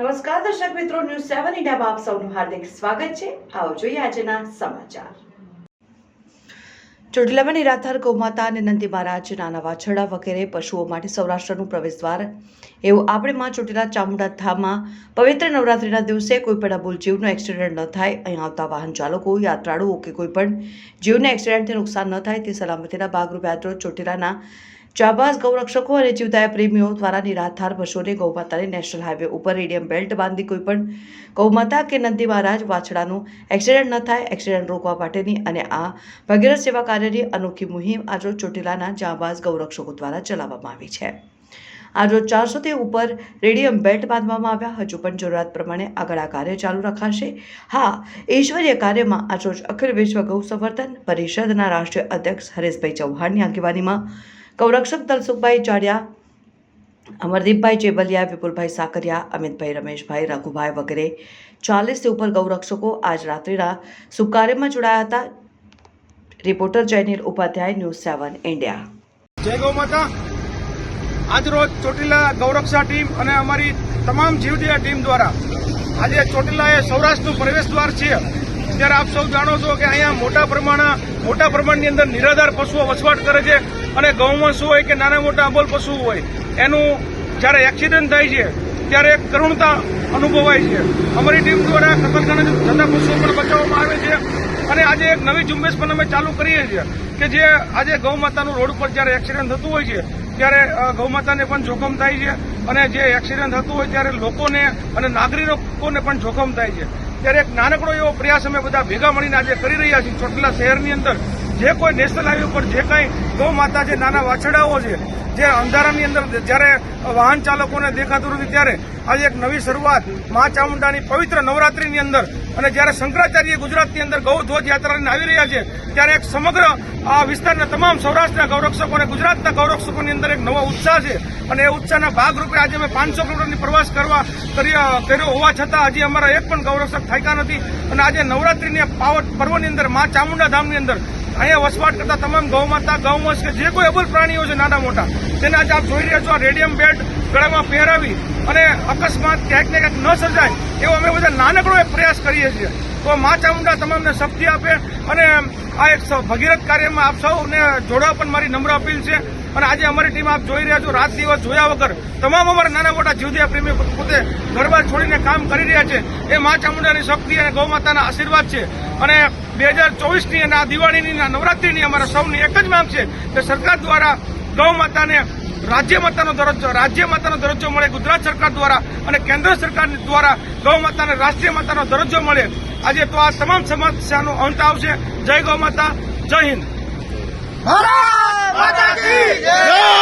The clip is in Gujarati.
દર્શક મિત્રો ન્યૂઝ સેવન ઇન્ડિયામાં આપ સૌનું હાર્દિક સ્વાગત છે. આવો જોઈએ આજના સમાચાર. ચોટીલામાં નિરાધાર ગૌમાતા અને નંદી મહારાજ નાના વાછરડા વગેરે પશુઓ માટે સૌરાષ્ટ્રનું પ્રવેશદ્વાર. એવું આપણે માં ચોટીલા ચામુંડા ધામમાં પવિત્ર નવરાત્રિના દિવસે કોઈ પણ અબોલ જીવનો એક્સિડન્ટ ન થાય. અહીં આવતા વાહન ચાલકો, યાત્રાળુઓ કે કોઈ પણ જીવને એક્સિડન્ટથી નુકસાન ન થાય તે સલામતીના ભાગરૂપે આજરોજ ચોટીલાના ચાબાસ ગૌરક્ષકો અને જીવદયા પ્રેમીઓ દ્વારા નિરાધાર પશુઓને ગૌમાતાની નેશનલ હાઈવે ઉપર રેડિયમ બેલ્ટ બાંધી કોઈ પણ ગૌમાતા કે નંદી મહારાજ વાછડાનું એક્સિડન્ટ ન થાય, એક્સિડન્ટ રોકવા માટેની અને આ ભગીરથ સેવા કાર્યની અનોખી મુહિમ આજરોજ ચોટીલાના ચાબાઝ ગૌરક્ષકો દ્વારા ચલાવવામાં આવી છે. આજરોજ ચારસોથી ઉપર રેડિયમ બેલ્ટ બાંધવામાં આવ્યા. હજુ પણ જરૂરિયાત પ્રમાણે આગળ આ કાર્ય ચાલુ રખાશે. હા ઈશ્વરીય કાર્યમાં આજરોજ અખિલ વિશ્વ ગૌ સંવર્ધન પરિષદના રાષ્ટ્રીય અધ્યક્ષ હરેશભાઈ ચૌહાણની આગેવાનીમાં ગૌરક્ષક દલસુખભાઈ ચાડિયા, અમરદીપભાઈ ચેબલિયા, વિપુલભાઈ સાકરિયા, અમિતભાઈ રમેશભાઈ, રઘુભાઈ વગેરે ચાલીસથી ઉપર ગૌરક્ષકો આજ રાત્રિના શુભ કાર્યમાં જોડાયા હતા. Reporter Jaynil Upadhyay, news seven India. જય ગૌ માતા. આજરોજ ચોટીલા ગૌરક્ષા ટીમ અને અમારી તમામ જીવદિયા ટીમ દ્વારા આજે ચોટીલા એ સૌરાષ્ટ્રનું પ્રવેશદ્વાર છે. ત્યારે આપ સૌ જાણો છો કે અહીંયા મોટા પ્રમાણે, મોટા પ્રમાણની અંદર નિરાધાર પશુઓ વસવાટ કરે છે અને ગૌવંશ હોય કે નાના મોટા અબોલ પશુઓ હોય, એનું જ્યારે એક્સિડન્ટ થાય છે, ત્યારે કરુણતા અનુભવાય છે. અમારી ટીમ દ્વારા કતલખાને થતા પશુઓ પણ બચાવવામાં આવે છે અને આજે એક નવી ઝુંબેશ પણ અમે ચાલુ કરીએ છીએ કે જે આજે ગૌ માતાનું રોડ ઉપર જ્યારે એક્સિડન્ટ થતું હોય છે, ત્યારે ગૌમાતાને પણ જોખમ થાય છે અને જે એક્સિડન્ટ થતું હોય ત્યારે લોકોને અને નાગરિકોને પણ જોખમ થાય છે. ત્યારે એક નાનકડો એવો પ્રયાસ અમે બધા ભેગા મળીને આજે કરી રહ્યા છીએ ચોટલા શહેરની અંદર. જે કોઈ નેશનલ હાઈવે ઉપર જે કાંઈ ગૌ માતા છે નાના વાછડાઓ છે, જે અંધારાની અંદર જ્યારે વાહન ચાલકોને દેખાતું નથી, ત્યારે આજે એક નવી શરૂઆત મા ચામુંડાની પવિત્ર નવરાત્રીની અંદર અને જ્યારે શંકરાચાર્ય ગુજરાતની અંદર ગૌ ધ્વજ યાત્રાને આવી રહ્યા છે, ત્યારે એક સમગ્ર આ વિસ્તારના તમામ સૌરાષ્ટ્રના ગૌરક્ષકો અને ગુજરાતના ગૌરક્ષકોની અંદર એક નવો ઉત્સાહ છે. અને એ ઉત્સાહના ભાગરૂપે આજે અમે પાંચસો કિલોમીટરની પ્રવાસ કરવા કર્યા- હોવા છતાં હજી અમારા એક પણ ગૌરક્ષક થાક્યા નથી. અને આજે નવરાત્રીની પાવત પર્વની અંદર મા ચામુંડા ધામની અંદર અહીંયા વસવાટ કરતા તમામ ગૌમાતા ગૌવંશ કે જે કોઈ અબુલ પ્રાણીઓ છે નાના મોટા, તેને આજે આપ જોઈ રહ્યા છો, આ રેડિયમ બેલ્ટ ગળામાં પહેરાવી અને અકસ્માત ક્યાંક ને ક્યાંક ન સર્જાય એવો અમે બધા નાનકડો પ્રયાસ કરીએ છીએ. તો મા ચામુંડા તમામને શક્તિ આપે અને આ એક ભગીરથ કાર્યમાં આપ સૌને જોડવા પણ મારી નમ્ર અપીલ છે. અને આજે અમારી ટીમ આપ જોઈ રહ્યા છો, રાત દિવસ જોયા વગર તમામ અમારા નાના મોટા જીવદયા પ્રેમી પોતે ઘરબાર છોડીને કામ કરી રહ્યા છે. એ મા ચામુંડાની શક્તિ અને ગૌ માતાના આશીર્વાદ છે. અને બે હજાર ચોવીસની અને આ દિવાળીની નવરાત્રીની અમારા સૌની એક જ માંગ છે કે સરકાર દ્વારા ગૌ માતાને રાજ્ય માતાનો દરજ્જો, રાજ્ય માતાનો દરજ્જો મળે, ગુજરાત સરકાર દ્વારા અને કેન્દ્ર સરકાર દ્વારા ગૌ માતાને રાષ્ટ્રીય માતાનો દરજ્જો મળે. આજે તો આ તમામ સમસ્યાનો અંત આવશે. જય ગૌ માતા, જય હિન્દ. ભારત માતા કી જય!